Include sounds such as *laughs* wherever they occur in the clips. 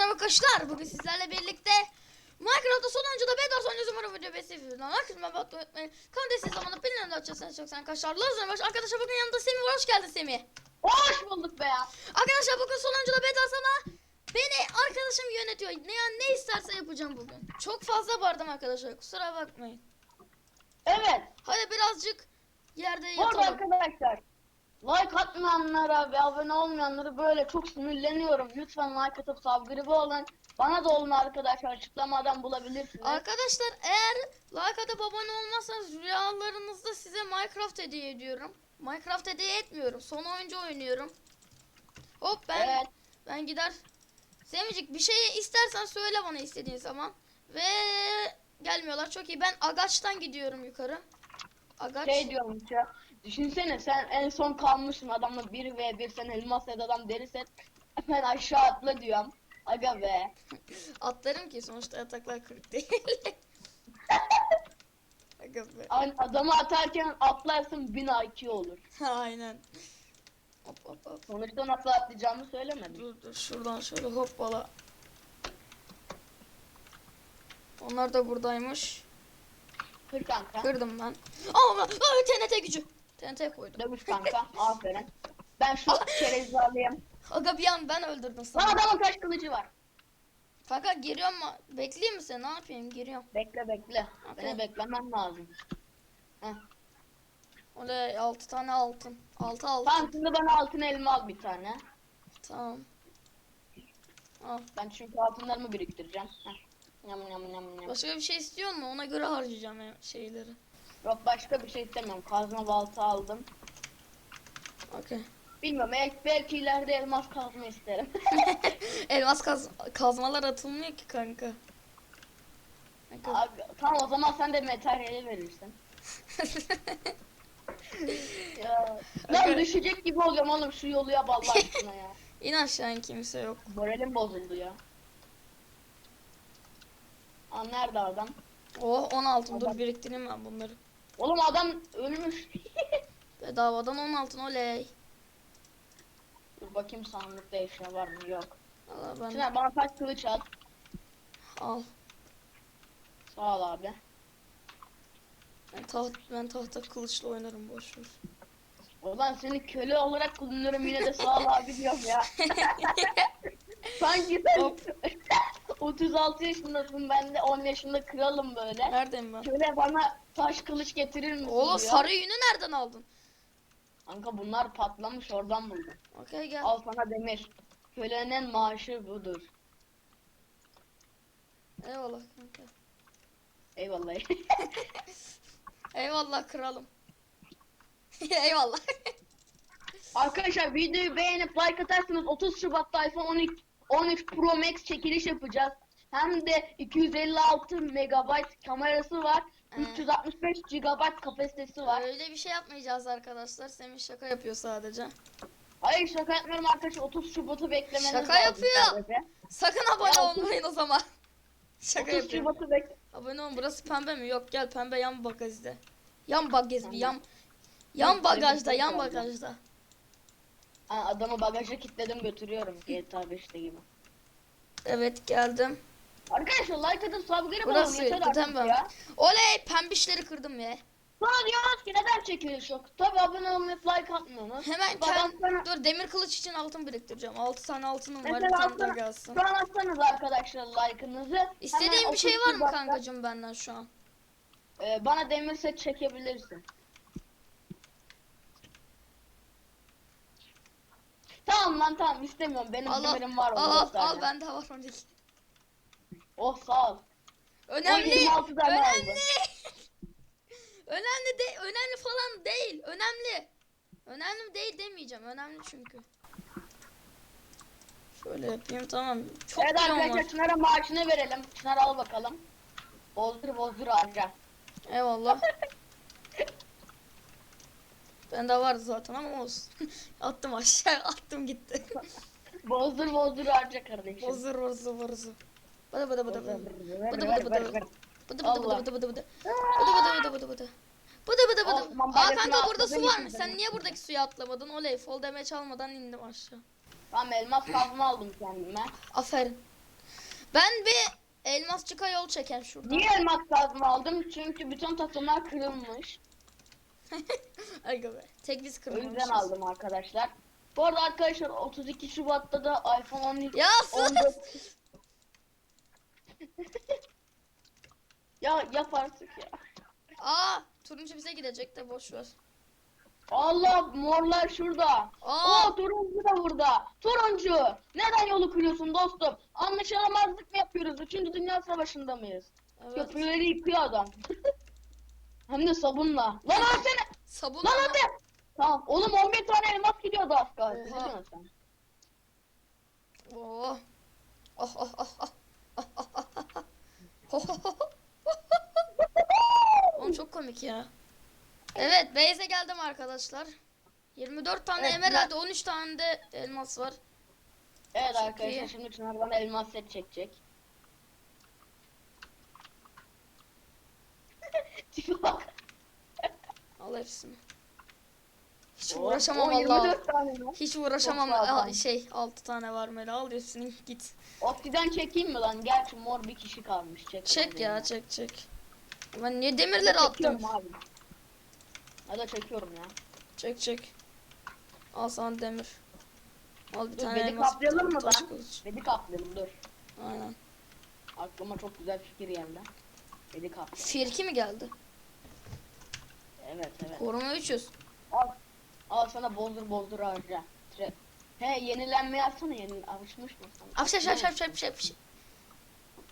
merhaba arkadaşlar. Bugün sizlerle birlikte Minecraft'ta sonuncuda Bedwars oynuyoruz. Umarım video beğenirsiniz. Herkese merhaba unutmayın. Kanalda siz zamanında bilin de açarsanız çok sen arkadaşlar. Lazım baş. Arkadaşlar bugün yanında Semih var. Hoş geldin Semih. Hoş bulduk be ya. Arkadaşlar bugün sonuncuda Bedwars ama beni arkadaşım yönetiyor. Ne yani ne isterse yapacağım bugün. Çok fazla bardım arkadaşlar. Kusura bakmayın. Evet. Hadi birazcık yerde yatalım. arkadaşlar. Like atmayanlara ve abone olmayanlara böyle çok sinirleniyorum. Lütfen like atıp subscribe olun. Bana da olun arkadaşlar. Açıklamadan bulabilirsiniz. Arkadaşlar eğer like atıp abone olmazsanız rüyalarınızda size Minecraft hediye ediyorum. Minecraft hediye etmiyorum. Son oyuncu oynuyorum. Hop ben Evet. ben gider. Semicik bir şey istersen söyle bana istediğin zaman. Ve gelmiyorlar çok iyi. Ben Agaç'tan gidiyorum yukarı. Agaç. Şey diyorum ya. Düşünsene sen en son kalmışsın adamla 1 ve 1 sen elmas da adam deri set. Hemen aşağı atla diyorum. Aga be. *laughs* Atlarım ki sonuçta yataklar kırık değil. *laughs* Aga be. An- Adamı atarken atlarsın 1000 IQ olur. *laughs* Aynen. Hop hop hop. Sonuçta nasıl atlayacağımı söylemedim. Dur dur şuradan şöyle hoppala. Onlar da buradaymış. Kır kanka. Kırdım ben. Aa, aa TNT gücü. TNT koydum. Dövüş kanka. Aferin. Ben şu *laughs* çerezi alayım. Aga bir an ben öldürdüm Lan sana. adamın taş kılıcı var. Fakat giriyorum mu? Bekleyeyim mi seni? Ne yapayım? Giriyorum. Bekle bekle. Okey. Beni beklemem lazım. Heh. Oley 6 tane altın. 6 altın. Tamam şimdi bana altın elma al bir tane. Tamam. Al. Ben çünkü altınlarımı biriktireceğim. Heh. Yam yam yam yam. Başka bir şey istiyor mu? Ona göre harcayacağım ya şeyleri. Yok başka bir şey istemiyorum. Kazma balta aldım. Okey. Bilmiyorum belki, belki ileride elmas kazma isterim. *laughs* Elmas kaz kazmalar atılmıyor ki kanka. Kanka. Abi, tamam o zaman sen de materyali verirsin. *laughs* ya, lan düşecek gibi oluyorum oğlum şu yolu yap Allah *laughs* aşkına ya. İn aşağı kimse yok. Moralim bozuldu ya. Aa nerede adam? Oh 10 altın dur Adam- biriktireyim ben bunları. Oğlum adam ölmüş. *laughs* Bedavadan 10 altın oley. Dur bakayım sandıkta eşya var mı? Yok. Valla ben Çınar bana taş kılıç at. al. Sağ ol abi. Ben taht ben tahta kılıçla oynarım boş ver. Ulan seni köle olarak kullanıyorum yine de sağ ol abi diyorum ya. *laughs* Sanki sen Hop. 36 yaşındasın ben de 10 yaşında kralım böyle. Neredeyim ben? Köle bana taş kılıç getirir misin Oğlum diyor. sarı yünü nereden aldın? Kanka bunlar patlamış oradan buldum. Okey gel. Al sana demir. Kölenin maaşı budur. Eyvallah kanka. Eyvallah. *laughs* Eyvallah kralım. *laughs* Eyvallah. *laughs* Arkadaşlar videoyu beğenip like atarsanız 30 Şubat'ta iPhone 12, 13 Pro Max çekiliş yapacağız. Hem de 256 MB kamerası var. Ee. 365 GB kapasitesi var. Öyle bir şey yapmayacağız arkadaşlar. Semih şaka yapıyor sadece. Hayır şaka yapmıyorum arkadaşlar 30 Şubat'ı beklemeniz Şaka yapıyor. sadece. Sakın abone Ya, olmayın o zaman. *laughs* Şaka 30 yapıyorum. Şubat'ı bek Abone olun. Burası pembe mi? Yok gel pembe yan bagajda. Yan bagaj Tamam. yan yan bagajda, bir yan bagajda. Ha, adamı bagaja kilitledim götürüyorum GTA 5'te gibi. Evet geldim. Arkadaşlar like atıp subscribe olun Burası yeter artık ya. Oley pembişleri kırdım ya. Sonra diyoruz ki neden çekiliş yok? Tabi abone olmayıp like atmıyorsunuz. Hemen Babam kend... dur demir kılıç için altın biriktireceğim. 6 tane altınım var. Bir Mesela tane daha atsana- gelsin. Şu an atsanız arkadaşlar like'ınızı. İstediğin Hemen bir şey 30 var mı kankacığım benden şu an? e, bana demir set çekebilirsin. Tamam lan tamam istemiyorum. Benim Al demirim var. al al, al bende var 12. Oh sağ ol. Önemli. 26 tane Önemli. *laughs* önemli de önemli falan değil. Önemli. Önemli değil demeyeceğim. Önemli çünkü. Şöyle yapayım tamam. Çok evet arkadaşlar. Çınar'a maaşını verelim. Çınar al bakalım. Bozdur bozdur harca. Eyvallah. *laughs* Bende vardı zaten ama olsun. *laughs* attım aşağı *laughs* attım gitti. Bozdur bozdur harca kardeşim. Bozdur bozdur bozdur. Bıdı bıdı bıdı bıdı. Bıdı bıdı bıdı. Bıdı bıdı bıdı bıdı bıdı bıdı. Bıdı bıdı bıdı bıdı bıdı. Bıdı bıdı Aa kanka burada su varmış. Sen niye buradaki suya atlamadın? Oley fall damage almadan indim aşağı. Tamam elmas kazma aldım kendime. Aferin. Ben bir elmasçıka yol çeken şuradan. Niye elmas kazma aldım? Çünkü bütün takımlar kırılmış. *laughs* Aga be. Tek biz O kırmamışız. yüzden aldım arkadaşlar. Bu arada arkadaşlar 32 Şubat'ta da iPhone 12 Ya sus. 14 *laughs* Ya yap artık ya. Aa turuncu bize gidecek de boş ver. Allah morlar şurada. Aa. Oo turuncu da burada. Turuncu. Neden yolu kırıyorsun dostum? Anlaşılamazlık mı yapıyoruz? Üçüncü Dünya Savaşı'nda mıyız? Evet. Köprüleri yıkıyor adam. *laughs* Hem de sabunla. Lan ölsene. Sabun Lan ama. hadi. Tamam. Oğlum 11 tane elmas gidiyordu az kalsın. Ne Oha. diyorsun sen? Oh. Oh oh oh oh. Oh, oh, oh, oh. Oh, oh, oh. Oğlum çok komik ya. Evet Beyze geldim arkadaşlar. 24 tane Evet, emerald 13 tane de elmas var. Evet arkadaşlar iyi. şimdi Çınar bana elmas set çekecek. Bak. Al hepsini. Hiç Oo, uğraşamam oo, vallahi. 24 tane mi? Hiç uğraşamam. Aa, şey 6 tane var Mela al hepsini git. Oksiden çekeyim mi lan? Gerçi mor bir kişi kalmış. Çek, Çek ya çek çek. Ben niye demirleri attım? Çekiyorum abi. Hadi çekiyorum ya. Çek çek. Al sana demir. Al bir Dur, tane beni kaplayalım mı lan? Bedi kaplayalım dur. Aynen. Aklıma çok güzel fikir geldi. Bedi kaplayalım. Firki mi geldi? Evet evet. Koruma 300. Al. Al sana bozdur bozdur harca. He yenilenmeyi alsana yeni alışmış mı sana? Afşa şap şap şap şap şap.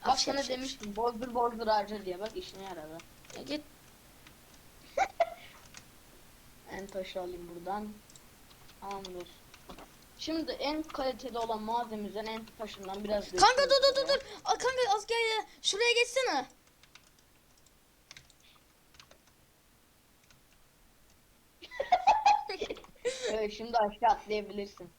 Bak Afşa sana şap demiştim bozdur bozdur harca diye bak işine yaradı. şap. Git. *laughs* En taşı alayım buradan. Tamamdır. Şimdi en kaliteli olan malzememizden en taşından biraz Kanka dur dur dur ya. dur. Kanka az gel ya. Şuraya geçsene. Evet şimdi aşağı atlayabilirsin.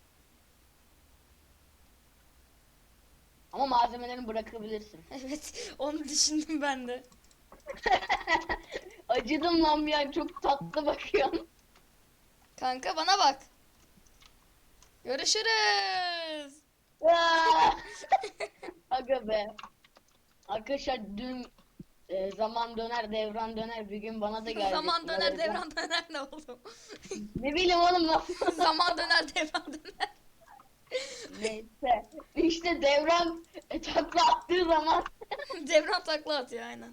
Ama malzemelerini bırakabilirsin. *laughs* Evet onu düşündüm ben de. *laughs* Acıdım lan bir an çok tatlı bakıyorsun. Kanka bana bak. Görüşürüz. Aa! *laughs* Aga be. Arkadaşlar dün e, zaman döner devran döner bir gün bana da *laughs* geldi. Zaman döner devran döner ne oldu? *laughs* Ne bileyim oğlum nasıl. *laughs* Zaman döner devran döner. Neyse. İşte devran e, takla attığı zaman. devran takla atıyor aynen.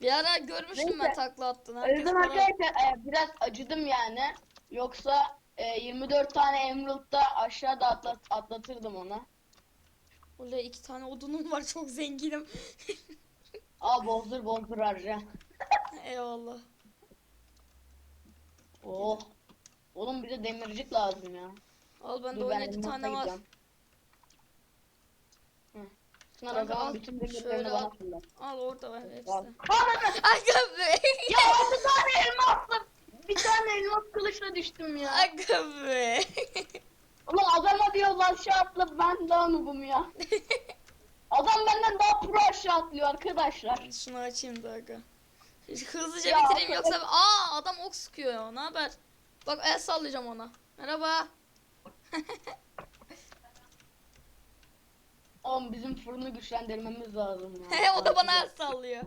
Bir ara görmüştüm ben Neyse. takla attığını. O Herkes yüzden bana- arkadaşlar e, biraz acıdım yani. Yoksa e, 24 tane Emerald'da aşağıda atlat, atlatırdım onu. Oley iki tane odunum var çok zenginim. Al bozdur bozdur harca. Eyvallah. Oh. Oğlum bize demircik lazım ya. Al bende Dur, 17 elmasa tane var. o Kanka, zaman al. bütün Şöyle demirlerini al. bana fırlat. Al orada var hepsi. Al. Ananı! *laughs* Aga be. Ya 6 tane elmasla bir tane elmas kılıçla düştüm ya. Aga be. Ulan adama diyor lan aşağı atla ben daha noobum ya. *laughs* Adam benden daha pro aşağı atlıyor arkadaşlar. Şunu açayım da aga. Hızlıca Ya, bitireyim yoksa aa adam ok sıkıyor ya. Ne haber? Bak el sallayacağım ona. Merhaba. *laughs* Oğlum bizim fırını güçlendirmemiz lazım ya. He *laughs* o da bana el sallıyor.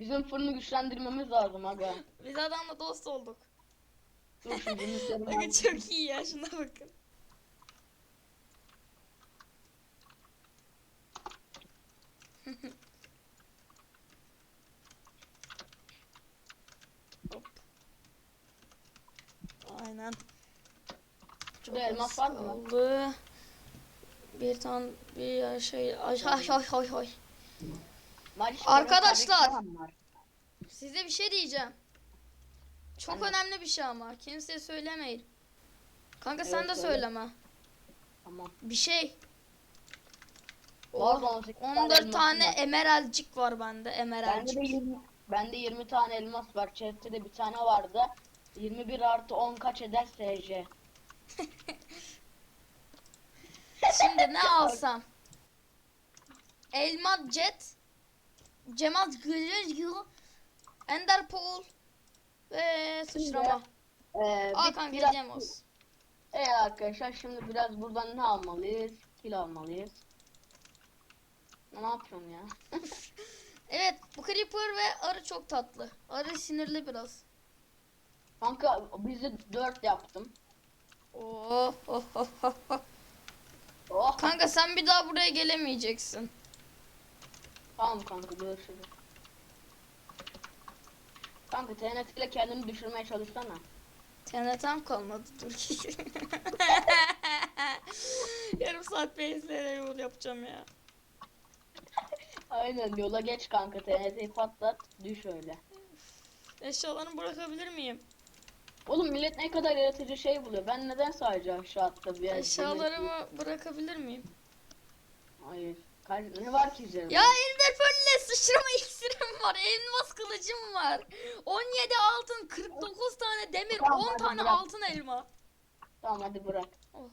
Bizim fırını güçlendirmemiz lazım aga. Biz adamla dost olduk. Dur *laughs* Aga çok iyi ya şuna bakın. Hop. Aynen. Şurada elmas var mı? Oldu. Bir tane bir şey ay ay ay ay ay. Arkadaşlar. Size bir şey diyeceğim. Çok Anne. önemli bir şey ama kimseye söylemeyin. Kanka sen Evet, de söyle. söyleme. Tamam. Bir şey. Var Oh, mı 18 tane 14 elmasım tane var. emeralcik var bende. Bende Emeralcik. de 20, bende 20 tane elmas var. Chest'te de bir tane vardı. 21 artı 10 kaç eder SC? *laughs* Şimdi ne alsam? Elma jet. Cemal Gülüz Ender Pool ve sıçrama. Ee, kanka biraz- Cemos. Evet arkadaşlar şimdi biraz buradan ne almalıyız? Kil almalıyız. Ne yapıyorsun ya? *laughs* Evet bu creeper ve arı çok tatlı. Arı sinirli biraz. Kanka bizi dört yaptım. Oh, oh, oh, oh, oh. Oh Kanka sen bir daha buraya gelemeyeceksin. tamam kanka görüşürüz. Kanka TNT ile kendini düşürmeye çalışsana. TNT'm kalmadı dur ki. *laughs* Yarım saat base'lere yol yapacağım ya. Aynen yola geç kanka TNT'yi patlat düş öyle. Eşyalarımı bırakabilir miyim? Oğlum millet ne kadar yaratıcı şey buluyor. Ben neden sadece aşağıda bir yer Eşyalarımı bırakabilir miyim? Hayır. Ne var ki üzerimde? Ya Ender Pearl'le sıçrama iksirim var. Elmas kılıcım var. 17 altın, 49 tane demir, Tamam, 10 hadi tane bırak. altın elma. Tamam hadi bırak. Oh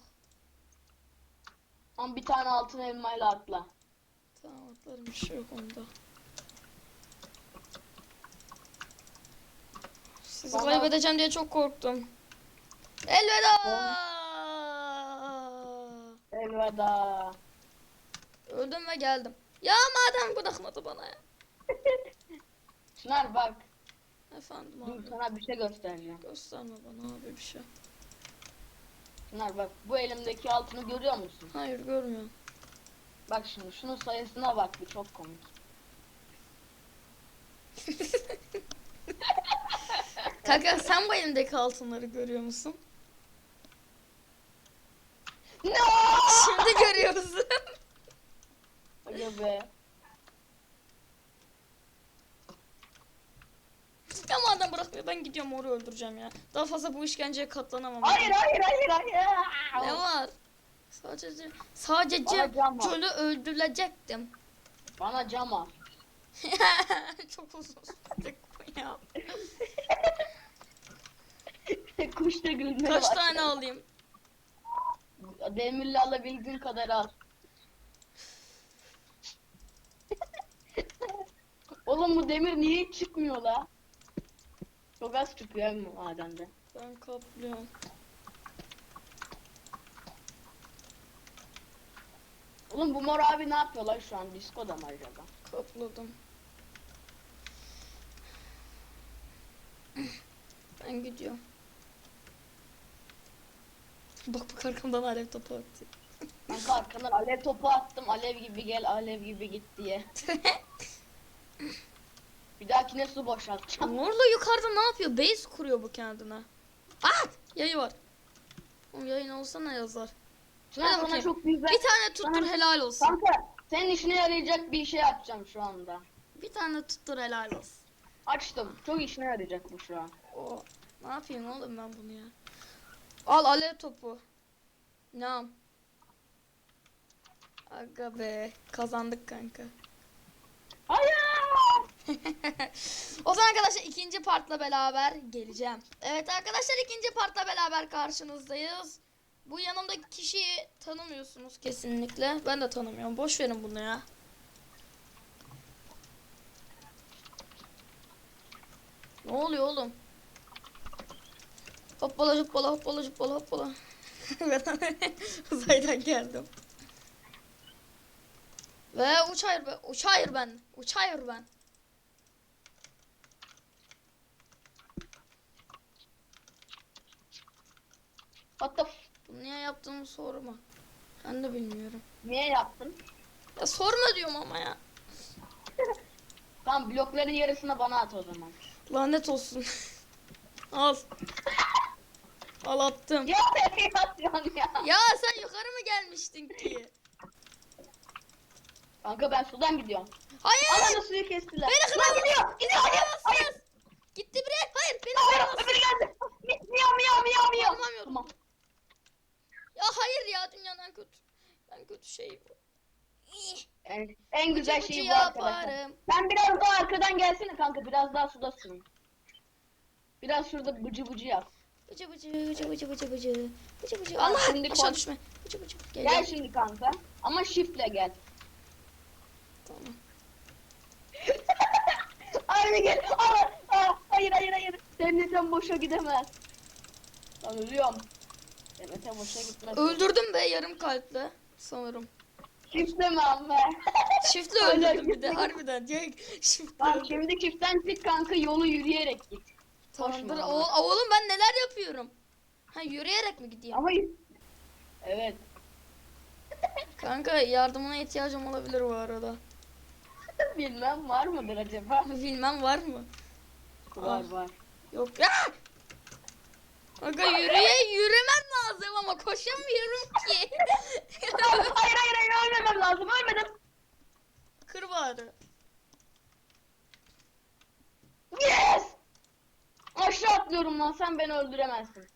Ama bir tane altın elmayla atla. tamam atlarım bir şey yok onda. Sizi Bana- kaybedeceğim diye çok korktum. Elveda. Elveda. Öldüm ve geldim. Ya madem bırakmadı bana ya. *laughs* Çınar bak. Efendim Dur abi. sana bir şey göstereceğim. Gösterme bana abi bir şey. Çınar bak bu elimdeki altını görüyor musun? Hayır görmüyorum. Bak şimdi şunun sayısına bak bu çok komik. *laughs* Kanka sen bu elimdeki altınları görüyor musun? No! Şimdi görüyorsun. *laughs* Aga be. ya madem bırakmıyor ben gidiyorum orayı öldüreceğim ya. Daha fazla bu işkenceye katlanamam. Hayır hayır hayır hayır. Ne var? Sadece sadece çölü öldürecektim. Bana cam al. *laughs* Çok uzun sürdü bu ya. *laughs* *laughs* Kuş da gülmeye Kaç başladı. tane alayım? Demirle alabildiğin kadar al. *laughs* Oğlum bu demir niye hiç çıkmıyor la? Çok az çıkıyor hem madende. Ben kaplıyorum. Oğlum bu mor abi ne yapıyor lan şu an? Diskoda mı acaba? Kapladım. Ben gidiyorum. *laughs* Bak bak arkamdan alev topu attı. Kanka arkadan alev topu attım. Alev gibi gel, alev gibi git diye. *laughs* Bir dahakine su boşaltacağım. Morla yukarıda ne yapıyor? Base kuruyor bu kendine. Ah! Yayı var. Oğlum yayın olsa ne yazar? Hadi sana bakayım. çok güzel. Bir tane tuttur Sana- helal olsun. Kanka senin işine yarayacak bir şey yapacağım şu anda. Bir tane tuttur helal olsun. Açtım. Çok işine yarayacak bu şu an. Oo, ne yapayım oğlum ben bunu ya? Al alev topu. Ne? Aga be kazandık kanka. *laughs* O zaman arkadaşlar ikinci partla beraber geleceğim. Evet arkadaşlar ikinci partla beraber karşınızdayız. Bu yanımdaki kişiyi tanımıyorsunuz kesinlikle. Ben de tanımıyorum. Boş verin bunu ya. Ne oluyor oğlum? Hoppala hoppala hoppala hoppala hoppala. *laughs* Ben *laughs* uzaydan geldim. Ve uçayır ben. Uçayır ben. Uçayır ben. Bunu niye yaptığımı sorma. Ben de bilmiyorum. Niye yaptın? Ya sorma diyorum ama ya. *laughs* Tamam blokların yarısını bana at o zaman. Lanet olsun. Al. Al attım. Ya nereye atıyorsun ya? Ya sen yukarı mı gelmiştin ki? Kanka ben sudan gidiyorum. Hayır. Alanı suyu kestiler. Beni kıramaz. gidiyor. Gidiyor. Hayır. Hayır. Gitti bre. Hayır beni kıramaz. Öbürü geldi. Miyav miyav miyav miyav. Anlamıyorum. Tamam. Ya hayır ya dünyanın en kötü. En kötü şey bu. En, en güzel şey bu arkadaşlar. Sen biraz daha arkadan gelsene kanka. Biraz daha sudasın. Biraz şurada bıcı bıcı yap. Bıcı bıcı bıcı bıcı bıcı bıcı. Bıcı bıcı. Allah şimdi aşağı kon- düşme. Bıcı bıcı. Gel, Gel gel. şimdi kanka. Ama shiftle gel. Tamam. *laughs* Hayır gel. Aa, aa, hayır hayır hayır. Devletten boşa gidemez. Lan ölüyorum. Devletten boşa gitmez. Öldürdüm be yarım kalple sanırım. Çiftleme amma. Shift'le Öyle öldürdüm bir de gitme. harbiden. Direkt shift'le Bak öldürdüm. şimdi çiftten çık kanka yolu yürüyerek git. Tamamdır. koşma O, ama. oğlum ben neler yapıyorum? Ha yürüyerek mi gideyim? Ama Evet. Kanka yardımına ihtiyacım olabilir bu arada. *laughs* Bilmem var mıdır acaba? *laughs* Bilmem var mı? Var var. Yok ya. Kanka yürüye yürümem lazım ama koşamıyorum ki. *laughs* hayır hayır hayır ölmemem lazım ölmedim. Kır bari. Yes! Aşağı atlıyorum lan sen beni öldüremezsin.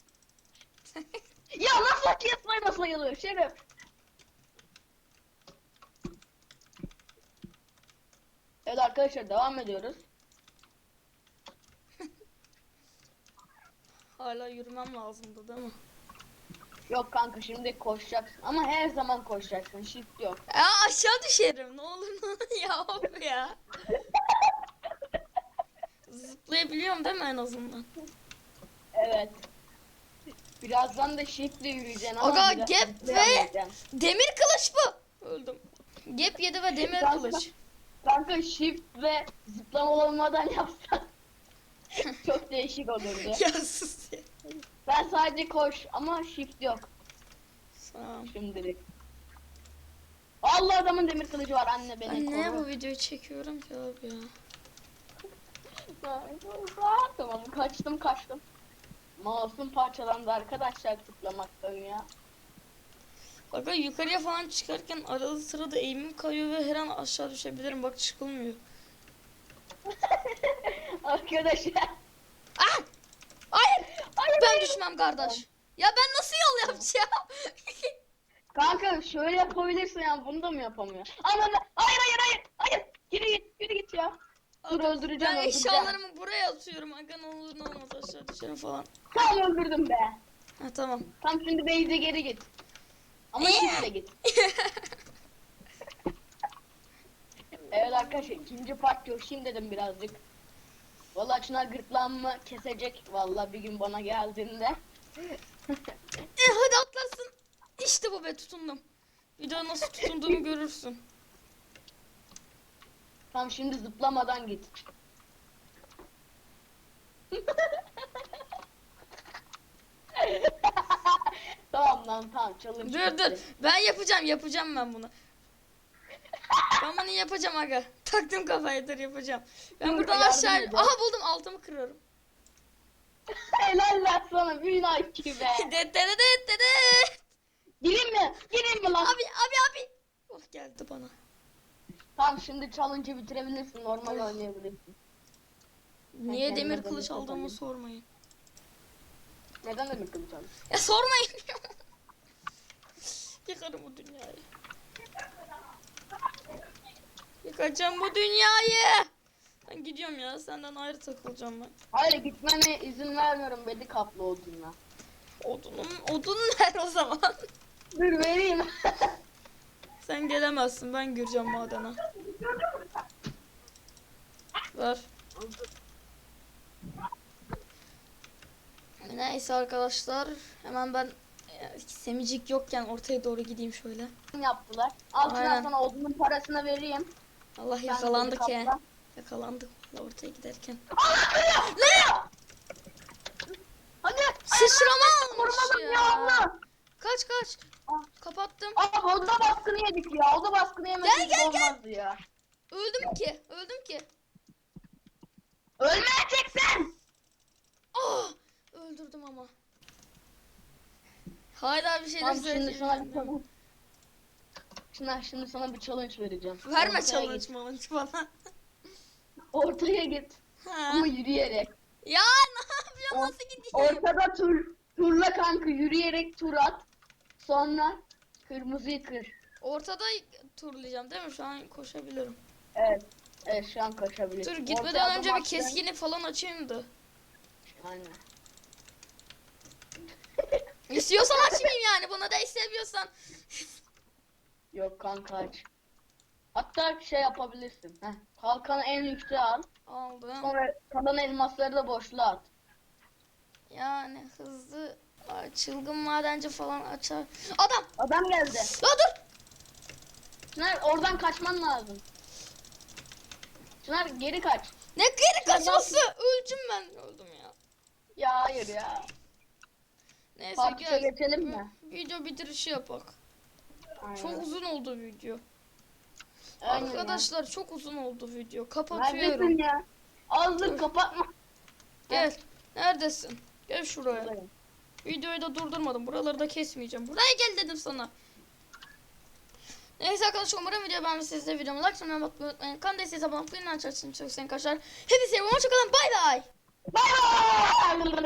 *laughs* ya nasıl sniper sayılıyor şeref. Evet arkadaşlar devam ediyoruz. *laughs* Hala yürümem lazımdı değil mi? Yok kanka şimdi koşacaksın ama her zaman koşacaksın shift yok. Ya aşağı düşerim ne olur *laughs* ya of ya. Zıplayabiliyorum değil mi en azından? Evet. Birazdan da shiftle yürüyeceksin ama Aga, biraz gap ve-. Demir kılıç bu. Öldüm. Gap yedi ve demir Kanka. kılıç. Kanka shift ve zıplama olmadan yapsan çok değişik olurdu. ya sus ya. Ben sadece koş ama shift yok Tamam. şimdilik. Allah adamın demir kılıcı var anne beni Ben niye koru. bu videoyu çekiyorum ki abi ya? tamam kaçtım kaçtım. Mouse'um parçalandı arkadaşlar tıklamaktan ya. Ben yukarıya falan çıkarken arada sırada eğimim kayıyor ve her an aşağı düşebilirim. Bak çıkılmıyor. *laughs* Arkadaşlar. Ah! Hayır! Hayır, Ben düşmem kardeş. Ya ben nasıl yol yapacağım? *laughs* Kanka şöyle yapabilirsin ya bunu da mı yapamıyor? Anam hayır hayır hayır hayır yürü git yürü git ya. Dur öldüreceğim ben eşyalarımı buraya atıyorum. Aga ne olur ne olmaz aşağı düşerim falan. Tam öldürdüm be. Ha tamam. Tam şimdi base'e geri git. Ama Ee? shiftle git. *laughs* Evet arkadaşlar ikinci part coşayım dedim birazcık. Vallahi Çınar gırtlağımı kesecek vallahi bir gün bana geldiğinde. *laughs* E hadi atlasın. İşte bu be tutundum. Video nasıl tutunduğumu görürsün. Tam şimdi zıplamadan git. *laughs* tamam lan tamam challenge Dur dur. Ben yapacağım yapacağım ben bunu. Ben bunu yapacağım aga. *laughs* Taktım kafaya dur yapacağım. Ben Dur, buradan aşağı... edeceğim. Aha buldum altımı kırıyorum. *laughs* Helal lan sana bir like be. De de de de de de. Gireyim mi? Gireyim mi lan? Abi abi abi. Oh geldi bana. Tamam şimdi challenge'ı bitirebilirsin normal oynayabilirsin. Niye demir kılıç aldığımı sormayın. Neden demir kılıç aldın? Ya sormayın. *laughs* Yıkarım bu dünyayı. Yıkacağım bu dünyayı. Ben gidiyorum ya senden ayrı takılacağım ben. Hayır gitmene izin vermiyorum bedi kaplı odunla. Odunum, odun *laughs* ver o zaman. Dur vereyim. *laughs* Sen gelemezsin ben gireceğim madene. Ver. Neyse arkadaşlar hemen ben e, semicik yokken ortaya doğru gideyim şöyle. yaptılar. Al Aynen. Çınar sana odunun parasını vereyim. Allah yakalandık ya. kapla. Yakalandık ortaya giderken. Allah! Ne? Hadi. Sıçrama almış ya ya. Kaç kaç. Kapattım. Abi oda baskını yedik ya. Oda baskını yemesek Gel, gel, gel. olmazdı ya. Öldüm ki. Öldüm ki. Ölmeyeceksin. Ah! Öldürdüm ama. Hala bir şeyler Tamam şimdi söyleyeceğim. sana. Çınar şimdi sana bir challenge vereceğim. Verme Ortaya challenge git. challenge bana. Ortaya git. Ha. Ama yürüyerek. Ya ne yapıyorsun? Or- Nasıl gideyim? Ortada tur, turla kanka yürüyerek tur at. Sonra kırmızıyı kır. Ortada turlayacağım değil mi? Şu an koşabilirim. Evet. Evet şu an koşabilirsin. Dur gitmeden adım önce bir attın. keskinlik falan açayım da. Aynen. *laughs* İstiyorsan açmayayım yani. Buna da istemiyorsan. *laughs* Yok kanka aç. Hatta şey yapabilirsin. Heh. Kalkanı en yükseğe al. Aldım. Sonra kalan elmasları da boşluğa at. Yani hızlı çılgın madenci falan açar. Adam! Adam geldi. Ya dur! Çınar oradan kaçman lazım. Çınar geri kaç. Ne geri kaçması? Öldüm ben. Öldüm ya. Ya hayır ya. Neyse Kaktüse gel. geçelim mi? Video bitirişi yapak. Aynen. Çok uzun oldu video. Aynen Arkadaşlar çok uzun oldu video. ya. Kapatıyorum. Neredesin ya? Ağzını kapatma. Gel. Neredesin? Gel şuraya. Buradayım. Videoyu da durdurmadım. Buraları da kesmeyeceğim. Buraya gel dedim sana. Neyse arkadaşlar umarım video beğenmişsiniz. Videomu like, sonra bakmayı unutmayın. Kan desteği abone olmayı, açarsınız. Çok sevin kaçar. Hepinize hoşçakalın. Bay bay. Bye bye.